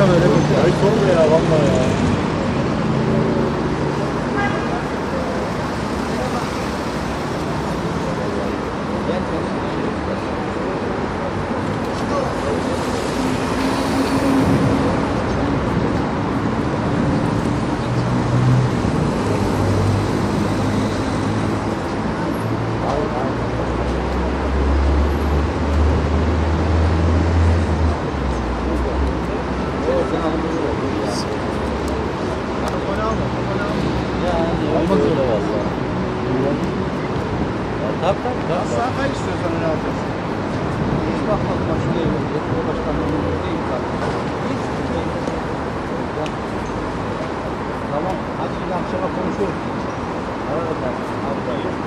Gerçekten öyle bir. Ay sorma ya vallahi ya. akşama konuşuruz. Tamam mı?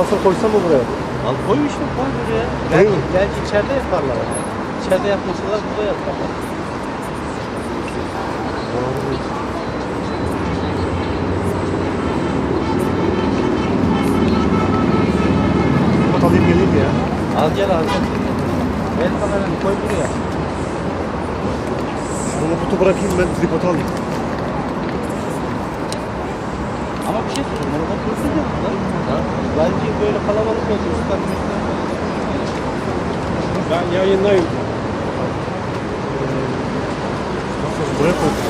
İnkubasyona koysam mı buraya? Al koymuştum koy buraya. Belki, belki içeride yaparlar. İçeride yapmışlar burada yaparlar. Alayım geleyim ya. Al gel al gel. El kameranı koy buraya. Bunu kutu bırakayım ben tripod alayım. Ama bir şey söyleyeyim. Orada dursun ya. Ha? Bence böyle kalabalık üstten. Ben yayındayım. Nasıl buraya koy.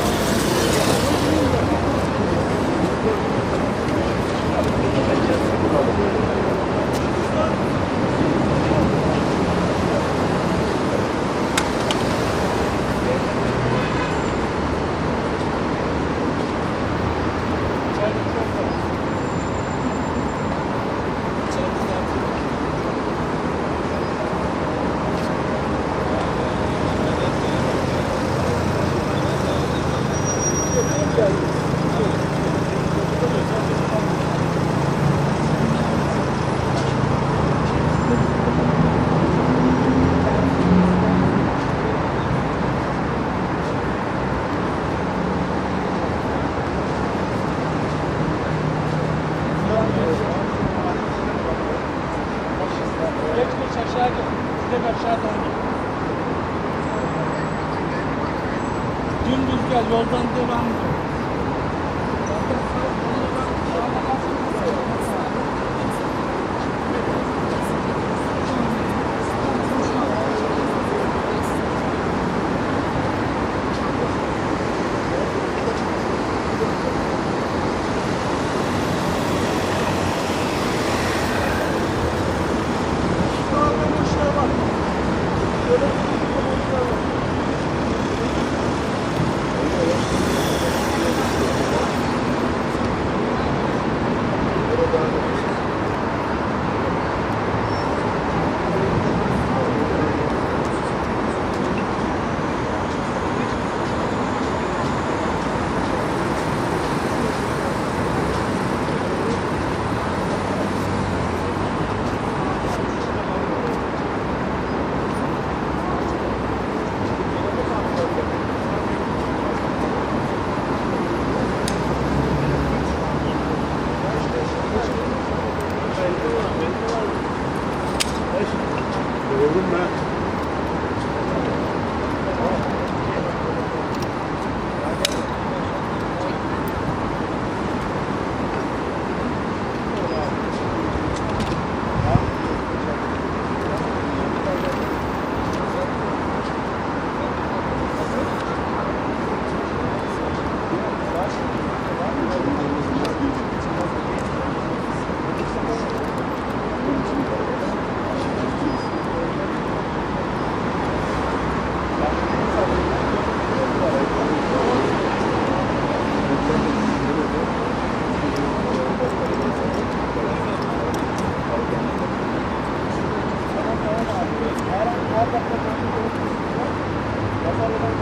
Pazarlıdan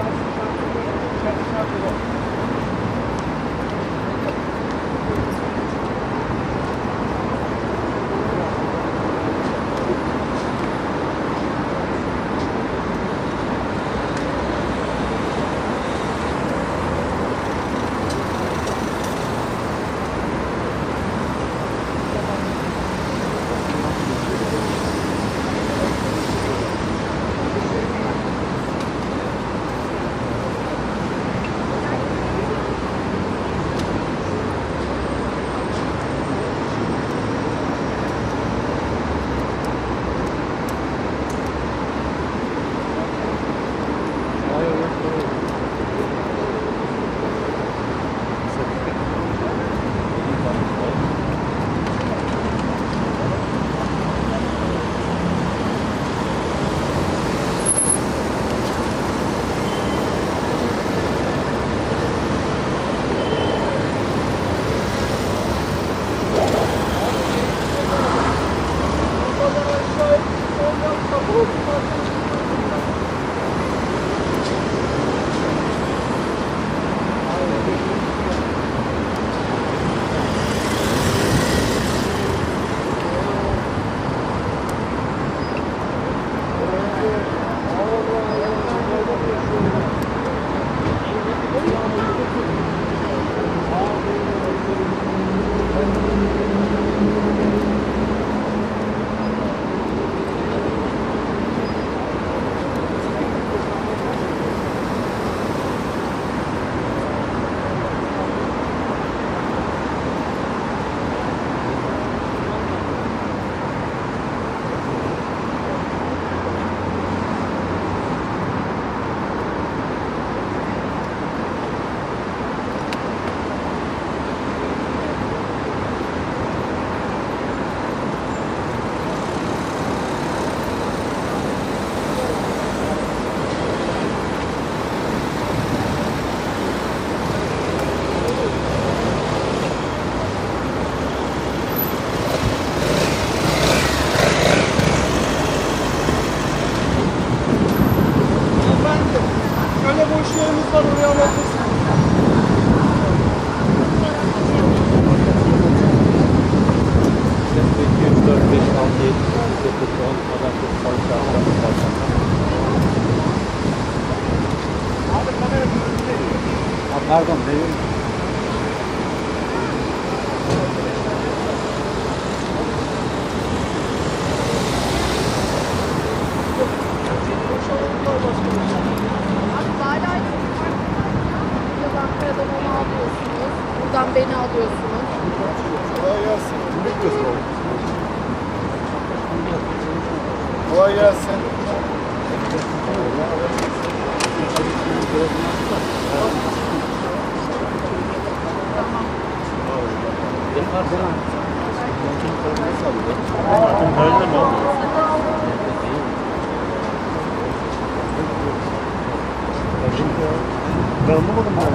Ben anlamadım ya.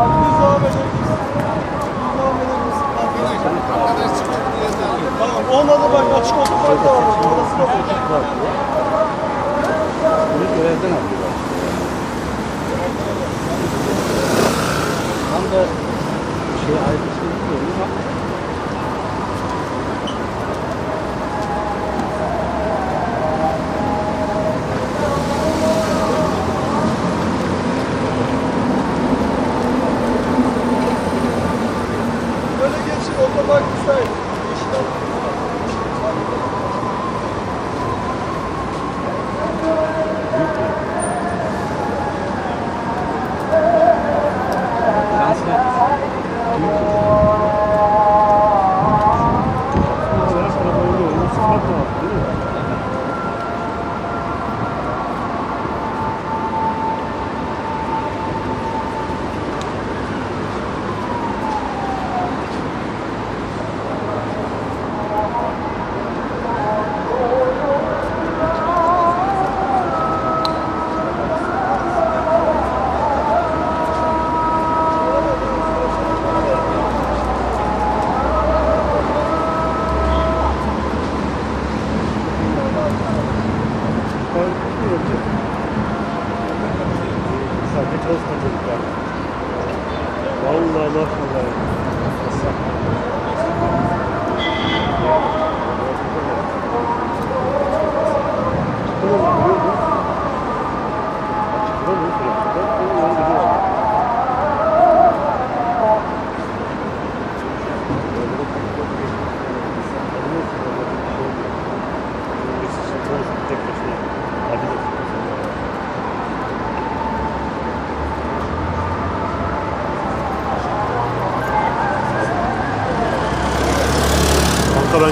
Abi biz devam edelim. Devam edelim. Tamam olmadı bak açık da var. Orası da var. Bunu görevden alıyorlar. Tam da şey ayrı şey bilmiyorum ama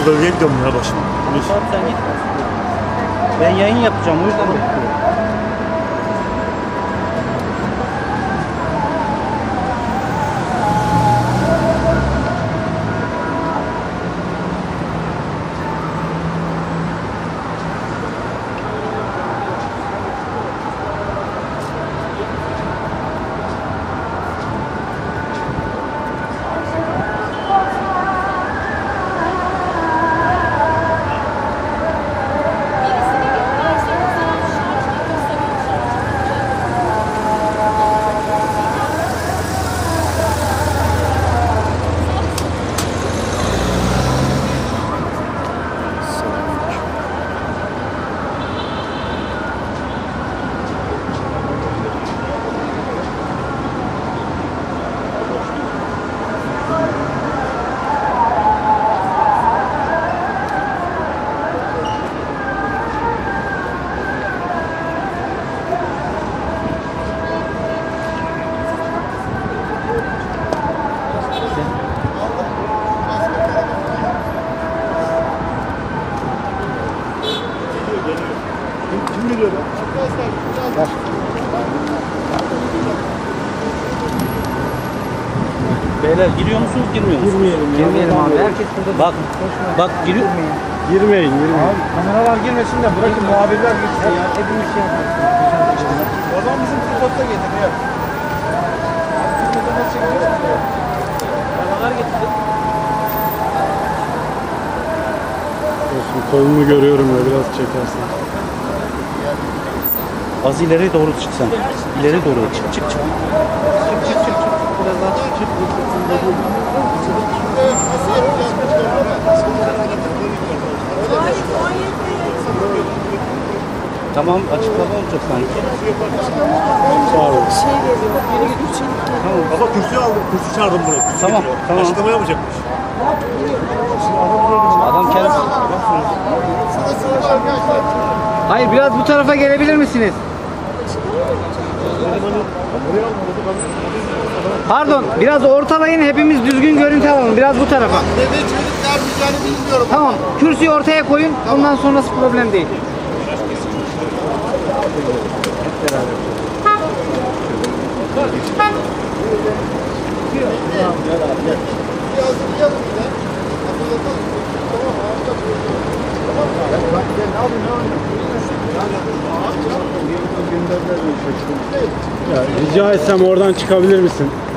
Gölgeye gidiyorum ya başım. Sen git. Ben yayın yapacağım o yüzden bekliyorum. Beyler giriyor musunuz girmiyor musunuz? Girmeyelim ya. Girmeyelim abi. Herkes burada. Bak bak giriyor. Girmeyin, girmeyin. Kameralar girmesin de bırakın muhabirler girsin ya. Hepimiz şey yapalım. O zaman bizim tripodu da getir ya. Kameralar getirdim. Olsun, kolumu görüyorum ya biraz çekersin. Az ileri doğru çık sen. İleri doğru çık çık çık. Çık çık çık Tamam açıklama olacak sanki. Sağ olun. şey veriyor. Geri götürecek. Kursu çağırdım buraya. Kursu Tamam, getiriyor. tamam. Açıklama yapacakmış. Adam kendi... Hayır biraz bu tarafa gelebilir misiniz? Pardon biraz ortalayın hepimiz düzgün görüntü alalım biraz bu tarafa. Dede çocuk ne yapacağını bilmiyorum. Tamam kürsüyü ortaya koyun ondan sonrası problem değil. Rica etsem oradan çıkabilir misin?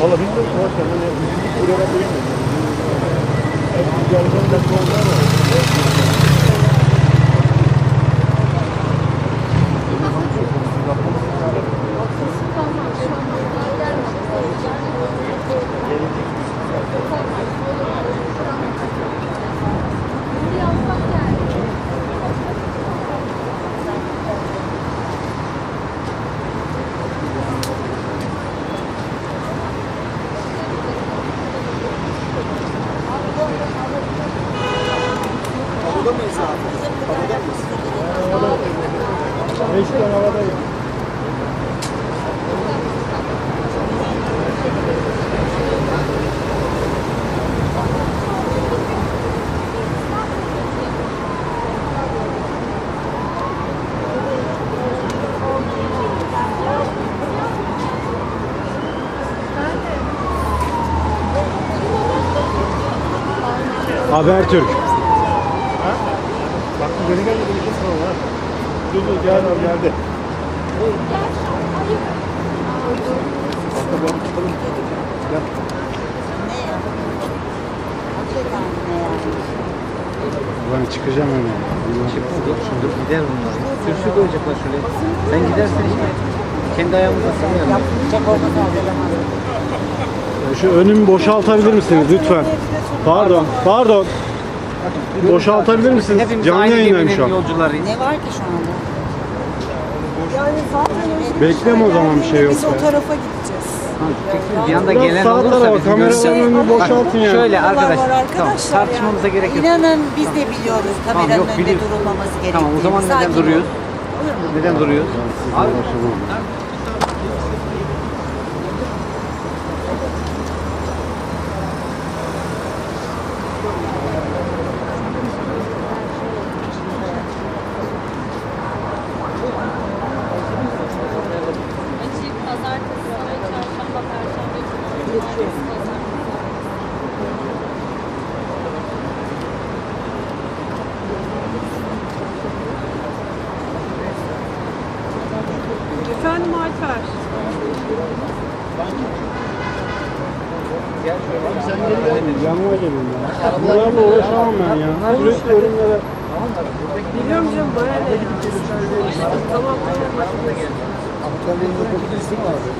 Valla bilmiyorum. Hoş geldin. Buraya koyayım mı? Burada Beşikten havadayım. Habertürk. Bak bu beni geldi beni kesin ama. ha. Geldi geldi. Bak da ben tutalım. Gel. Ben çıkacağım hemen. Dur, dur gider bunlar. Kürsü koyacaklar şuraya. Sen gidersen işte kendi ayağımıza sığmayalım. Şu önümü boşaltabilir misiniz lütfen? Pardon, pardon. Boşaltabilir misiniz? Hepimiz Canlı aynı geminin şu an. yolcularıyız. Ne var ki şu anda? Yani zaten özgür Bekleme o zaman bir şey Biz yoksa. o tarafa gideceğiz. Çünkü Bir anda Biraz gelen sağ olursa tarafa, bizim kameranın görüşe- önünü Bak, boşaltın yani. Şöyle arkadaş, var tamam, arkadaşlar tartışmamıza yani. gerek yok. İnanın biz de biliyoruz kameranın yok, önünde biliyoruz. durulmaması gerektiğini. Tamam o zaman neden Sakin ol. duruyoruz? Olur mu? Neden duruyoruz? Abi, Yanıma gelin ya. Bunlarla uğraşamam ben ya. Sürekli önümde Biliyorum canım bana ne? Tamam.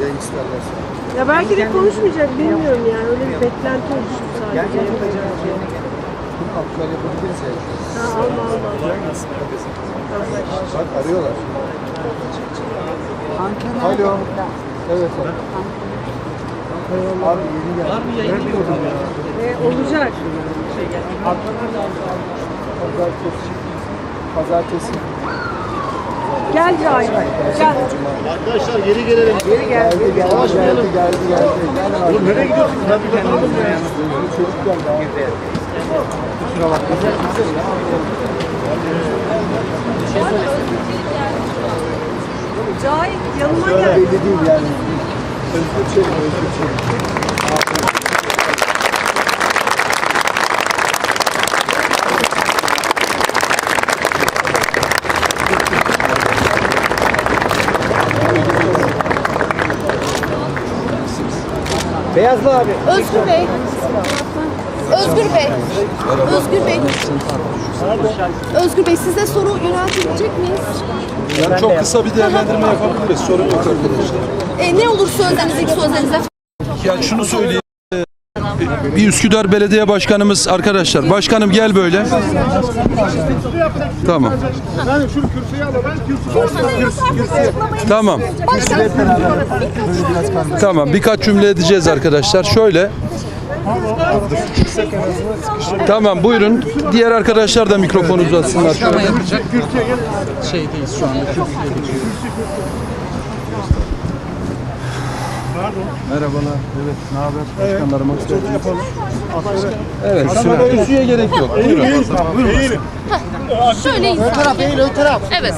Yayın isterlerse. Ya belki de konuşmayacak bilmiyorum yani. Öyle bir beklenti oluştu sadece yapacağım şey. Aptal yapabiliriz ya. Ha alma alma. Bak arıyorlar. Alo. Evet abi. Abi yeni geldi. E, olacak. Pazartesi. Pazartesi. Gel Cahit. Gel. Arkadaşlar geri gelelim. Geri geldi. Savaşmayalım. Geldi geldi geldi. Oğlum nereye gidiyorsun? Ben bir bakalım ya. Cahit yanıma gel. Belli değil yani. Beyazlı abi. Özgür Bey. Özgür Bey. Özgür Bey. Özgür Bey size soru yöneltebilecek miyiz? Yani çok kısa bir değerlendirme yapabiliriz. Sorun yok arkadaşlar. E, ne olur sözleriniz ilk sözlerinize Yani şunu söyleyeyim. Bir Üsküdar Belediye Başkanımız arkadaşlar. Başkanım gel böyle. Tamam. Tamam. Tamam birkaç cümle edeceğiz arkadaşlar. Şöyle. Tamam buyurun. Diğer arkadaşlar da mikrofonu uzatsınlar. Şöyle. Merhabalar. Evet, ne haber? Başkanlarıma Evet, kamera üstüye gerek yok. Buyurun. Şöyle insan. Ön taraf değil, ön taraf. Evet.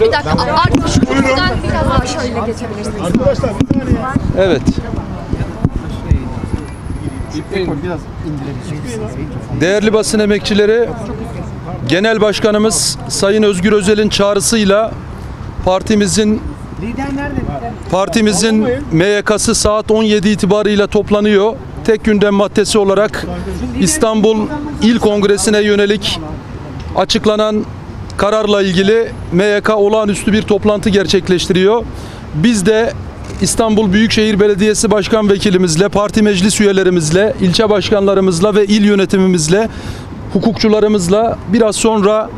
Bir dakika, artık şu biraz daha şöyle geçebilirsiniz. Evet. Değerli basın emekçileri, Genel Başkanımız Sayın Özgür Özel'in çağrısıyla partimizin partimizin MYK'sı saat 17 itibarıyla toplanıyor. Tek gündem maddesi olarak İstanbul İl Kongresi'ne yönelik açıklanan kararla ilgili MYK olağanüstü bir toplantı gerçekleştiriyor. Biz de İstanbul Büyükşehir Belediyesi Başkan Vekilimizle, parti meclis üyelerimizle, ilçe başkanlarımızla ve il yönetimimizle, hukukçularımızla biraz sonra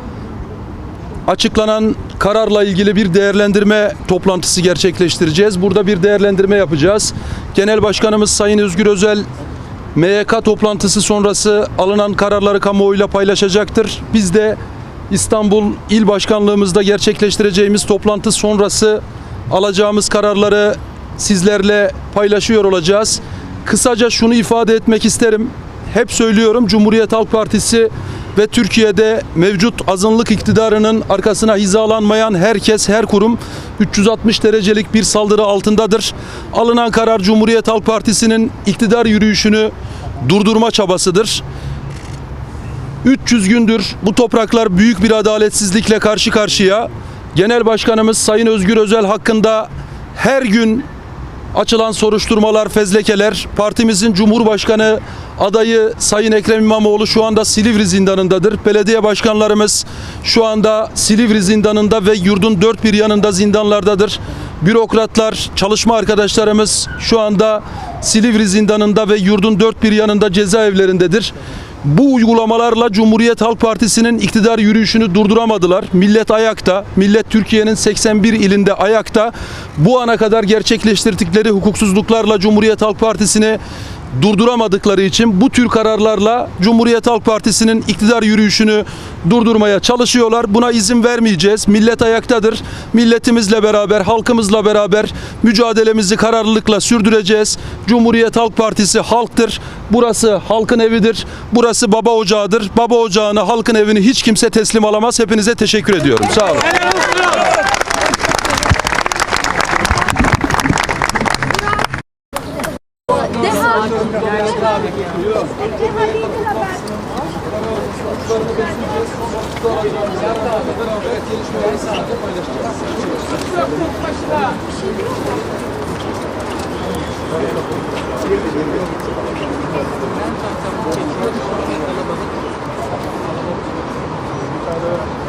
açıklanan kararla ilgili bir değerlendirme toplantısı gerçekleştireceğiz. Burada bir değerlendirme yapacağız. Genel Başkanımız Sayın Özgür Özel MYK toplantısı sonrası alınan kararları kamuoyuyla paylaşacaktır. Biz de İstanbul İl Başkanlığımızda gerçekleştireceğimiz toplantı sonrası alacağımız kararları sizlerle paylaşıyor olacağız. Kısaca şunu ifade etmek isterim. Hep söylüyorum Cumhuriyet Halk Partisi ve Türkiye'de mevcut azınlık iktidarının arkasına hizalanmayan herkes, her kurum 360 derecelik bir saldırı altındadır. Alınan karar Cumhuriyet Halk Partisi'nin iktidar yürüyüşünü durdurma çabasıdır. 300 gündür bu topraklar büyük bir adaletsizlikle karşı karşıya. Genel Başkanımız Sayın Özgür Özel hakkında her gün açılan soruşturmalar, fezlekeler, partimizin Cumhurbaşkanı adayı Sayın Ekrem İmamoğlu şu anda Silivri zindanındadır. Belediye başkanlarımız şu anda Silivri zindanında ve yurdun dört bir yanında zindanlardadır. Bürokratlar, çalışma arkadaşlarımız şu anda Silivri zindanında ve yurdun dört bir yanında cezaevlerindedir. Bu uygulamalarla Cumhuriyet Halk Partisi'nin iktidar yürüyüşünü durduramadılar. Millet ayakta, millet Türkiye'nin 81 ilinde ayakta. Bu ana kadar gerçekleştirdikleri hukuksuzluklarla Cumhuriyet Halk Partisi'ni durduramadıkları için bu tür kararlarla Cumhuriyet Halk Partisi'nin iktidar yürüyüşünü durdurmaya çalışıyorlar. Buna izin vermeyeceğiz. Millet ayaktadır. Milletimizle beraber, halkımızla beraber mücadelemizi kararlılıkla sürdüreceğiz. Cumhuriyet Halk Partisi halktır. Burası halkın evidir. Burası baba ocağıdır. Baba ocağını, halkın evini hiç kimse teslim alamaz. Hepinize teşekkür ediyorum. Sağ olun. Deha. Siyah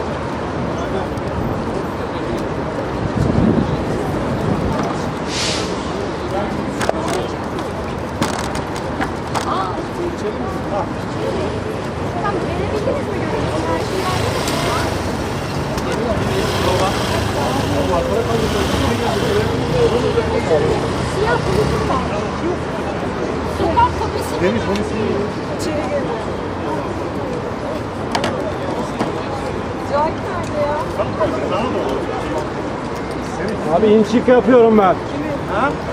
inçik yapıyorum ben.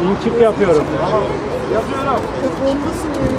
İnçik yapıyorum. Yapıyorum.